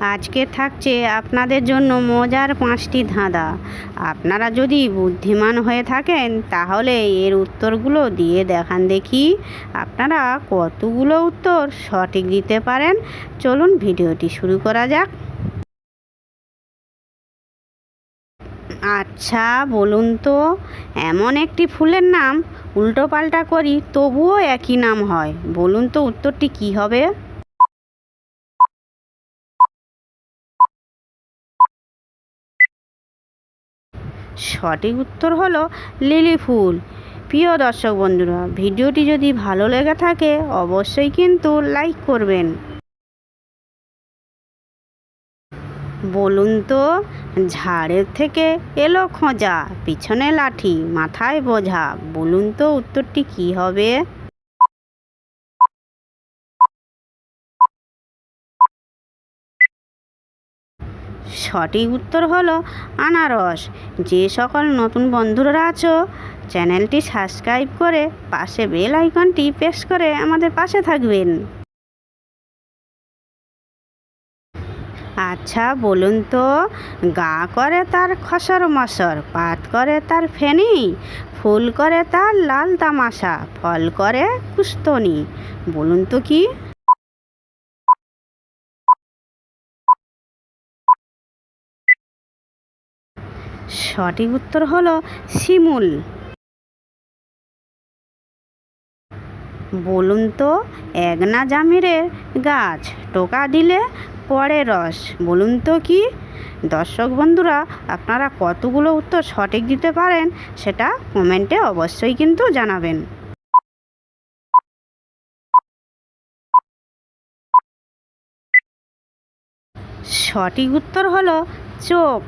আজকে থাকছে আপনাদের জন্য মজার পাঁচটি ধাঁধা। আপনারা যদি বুদ্ধিমান হয়ে থাকেন, তাহলে এর উত্তরগুলো দিয়ে দেখান দেখি। আপনারা কতগুলো উত্তর সঠিক দিতে পারেন? চলুন ভিডিওটি শুরু করা যাক। আচ্ছা বলুন তো, এমন একটি ফুলের নাম উল্টো পাল্টা করি, তবুও একই নাম হয়। বলুন তো উত্তরটি কি হবে? সঠিক উত্তর হলো লিলি ফুল। প্রিয় দর্শক বন্ধুরা, ভিডিওটি যদি ভালো লেগে থাকে, অবশ্যই কিন্তু লাইক করবেন। বলুন তো ঝাড়ের থেকে এলো খোঁজা, পিছনে লাঠি মাথায় বোঝা, বলুন তো উত্তরটি কি হবে? সঠিক উত্তর হলো আনারস। যে সকল নতুন বন্ধুরা আছো, চ্যানেলটি সাবস্ক্রাইব করে পাশে বেল আইকনটি প্রেস করে আমাদের পাশে থাকবেন। আচ্ছা বলুন তো, গা করে তার খসর মসর, পাত করে তার ফেনি, ফুল করে তার লাল তামাশা, ফল করে কুস্তনি, বলুন তো কি? সঠিক উত্তর হলো শিমুল। বলুন তো, একনা জামিরের গাছ টোকা দিলে পড়ে রস, বলুন তো কি? দর্শক বন্ধুরা, আপনারা কতগুলো উত্তর সঠিক দিতে পারেন সেটা কমেন্টে অবশ্যই কিন্তু জানাবেন। সঠিক উত্তর হলো চোখ।